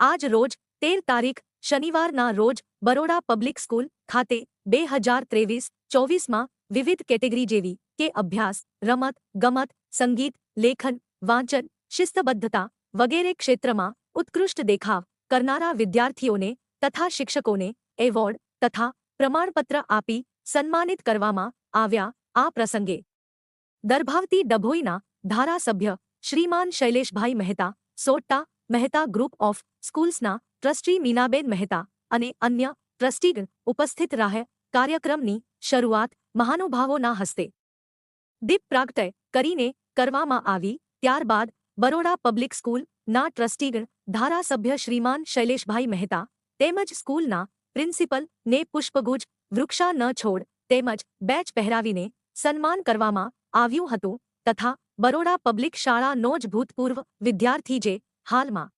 આજ રોજ તેર તારીખ શનિવારના રોજ બરોડા પબ્લિક સ્કૂલ ખાતે બે હજાર ત્રેવીસ ચોવીસમાં વિવિધ કેટેગરી જેવી કે અભ્યાસ, રમત, ગમત, સંગીત, લેખન, વાંચન, શિસ્તબદ્ધતા વગેરે ક્ષેત્રમાં ઉત્કૃષ્ટ દેખાવ કરનારા વિદ્યાર્થીઓને તથા શિક્ષકોને એવોર્ડ તથા પ્રમાણપત્ર આપી સન્માનિત કરવામાં આવ્યા આ પ્રસંગે. દર્ભાવતી ડભોઈના ધારાસભ્ય શ્રીમાન શૈલેષભાઈ મહેતા સોટ્ટા મહેતા ગ્રુપ ઓફ સ્કૂલ્સના ટ્રસ્ટી મીનાબેન મહેતા અને અન્ય ટ્રસ્ટીગણ ઉપસ્થિત રહે કાર્યક્રમની શરૂઆત મહાનુભાવોના હસ્તે. દીપ પ્રાગટય કરીને કરવામાં આવી ત્યારબાદ બરોડા પબ્લિક સ્કૂલ ના ટ્રસ્ટીગણ ધારાસભ્ય શ્રીમાન શૈલેષભાઈ મહેતા તેમજ સ્કૂલના પ્રિન્સિપલ ને પુષ્પગુજ વૃક્ષા ન છોડ તેમજ બેચ પહેરાવીને સન્માન કરવામાં આવ્યું હતું તથા બરોડા પબ્લિક શાળાનો જ ભૂતપૂર્વ વિદ્યાર્થી જે હાલમાં.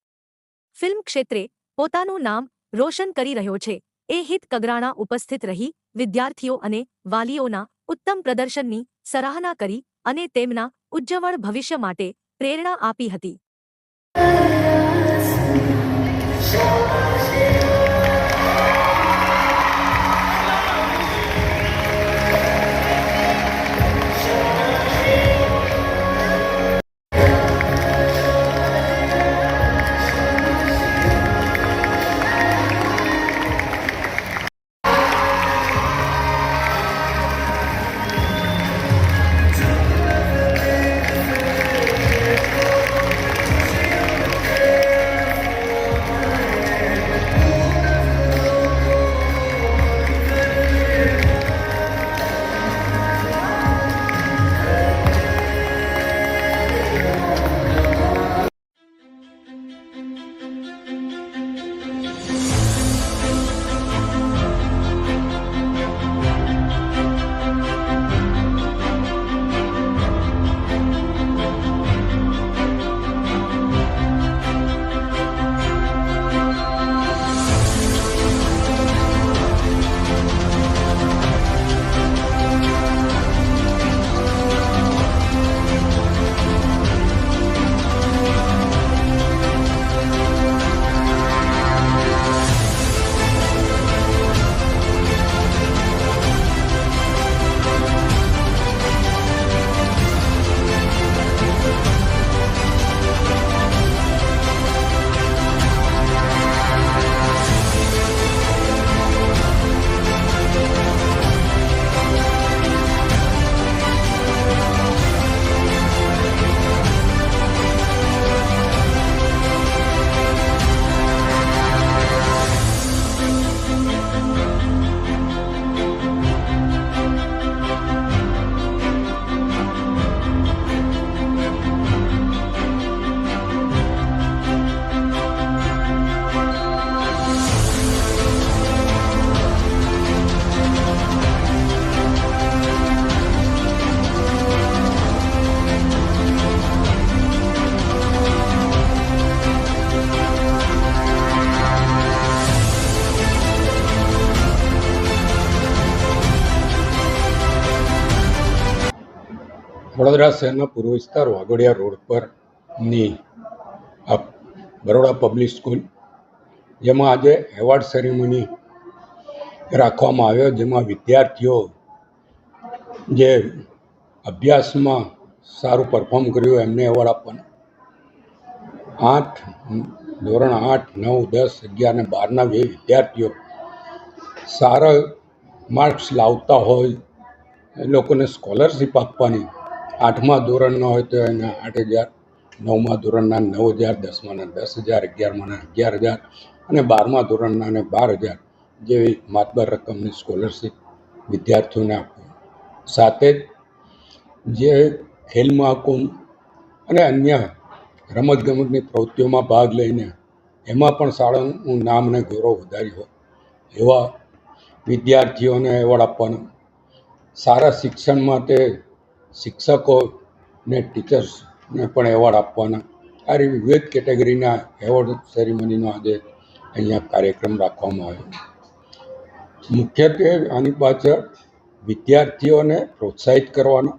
ફિલ્મ ક્ષેત્રે પોતાનું નામ રોશન કરી રહ્યો છે. એ હિત કગરાણા ઉપસ્થિત રહી, વિદ્યાર્થીઓ અને વાલીઓના ઉત્તમ પ્રદર્શનની સરાહના કરી અને તેમના ઉજ્જવળ ભવિષ્ય માટે પ્રેરણા આપી હતી. વડોદરા શહેરના પૂર્વ વિસ્તાર વાગોડિયા રોડ પરની આ બરોડા પબ્લિક સ્કૂલ, જેમાં આજે એવોર્ડ સેરેમની રાખવામાં આવ્યો, જેમાં વિદ્યાર્થીઓ જે અભ્યાસમાં સારું પરફોર્મ કર્યું, એમને એવોર્ડ આપવાનો. આઠ, ધોરણ આઠ, નવ, દસ, અગિયાર અને બારના જે વિદ્યાર્થીઓ સારા માર્ક્સ લાવતા હોય, એ લોકોને સ્કોલરશીપ આપવાની આઠમા ધોરણનો હોય તો એને આઠ હજાર, નવમા ધોરણના નવ હજાર દસમાના દસ હજાર અગિયારમાના અગિયાર હજાર અને બારમા ધોરણના ને બાર હજાર જેવી માતબર રકમની સ્કોલરશીપ વિદ્યાર્થીઓને આપવી સાથે જ જે ખેલ મહાકુંભ અને અન્ય રમતગમતની પ્રવૃત્તિઓમાં ભાગ લઈને એમાં પણ શાળાનું નામ અને ગૌરવ વધારી હોય એવા વિદ્યાર્થીઓને એવોર્ડ આપવાનો. સારા શિક્ષણ માટે શિક્ષકો ને ટીચર્સને પણ એવોર્ડ આપવાના. આ રીતે વિવિધ કેટેગરીના એવોર્ડ સેરેમનીનો આજે અહીંયા કાર્યક્રમ રાખવામાં આવ્યો મુખ્યત્વે આની પાછળ વિદ્યાર્થીઓને પ્રોત્સાહિત કરવાનો,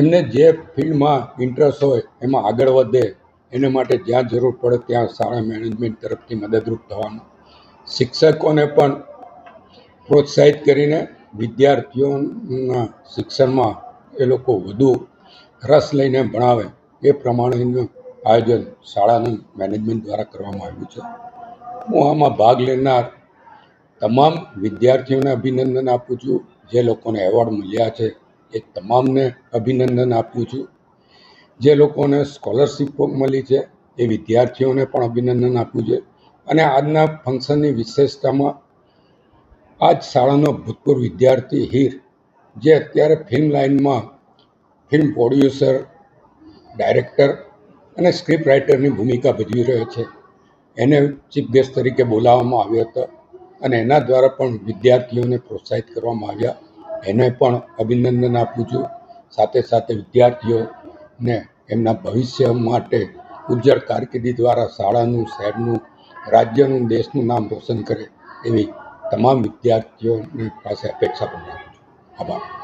એમને જે ફિલ્ડમાં ઇન્ટરેસ્ટ હોય એમાં આગળ વધે, એને માટે જ્યાં જરૂર પડે ત્યાં શાળા મેનેજમેન્ટ તરફથી મદદરૂપ થવાનું. શિક્ષકોને પણ પ્રોત્સાહિત કરીને વિદ્યાર્થીઓના શિક્ષણમાં એ લોકો વધુ રસ લઈને ભણાવે એ પ્રમાણેનું આયોજન શાળાનું મેનેજમેન્ટ દ્વારા કરવામાં આવ્યું છે. હું આમાં ભાગ લેનાર તમામ વિદ્યાર્થીઓને અભિનંદન આપું છું. જે લોકોને એવોર્ડ મળ્યા છે એ તમામને અભિનંદન આપું છું. જે લોકોને સ્કોલરશીપ મળી છે એ વિદ્યાર્થીઓને પણ અભિનંદન આપું છે. અને આજના ફંક્શનની વિશેષતામાં આ જ શાળાનો ભૂતપૂર્વ વિદ્યાર્થી હીર જે અત્યારે ફિલ્મ લાઇનમાં ફિલ્મ પ્રોડ્યુસર ડાયરેક્ટર અને સ્ક્રિપ્ટ રાઇટરની ભૂમિકા ભજવી રહ્યો છે. એને ચીફ ગેસ્ટ તરીકે બોલાવવામાં આવ્યો હતો અને એના દ્વારા પણ વિદ્યાર્થીઓને પ્રોત્સાહિત કરવામાં આવ્યા. એને પણ અભિનંદન આપું છું. સાથે સાથે વિદ્યાર્થીઓને એમના ભવિષ્ય માટે ઉજ્જળ કારકિર્દી દ્વારા શાળાનું, શહેરનું, રાજ્યનું, દેશનું નામ રોશન કરે એવી તમામ વિદ્યાર્થીઓની પાસે અપેક્ષા પણ 好吧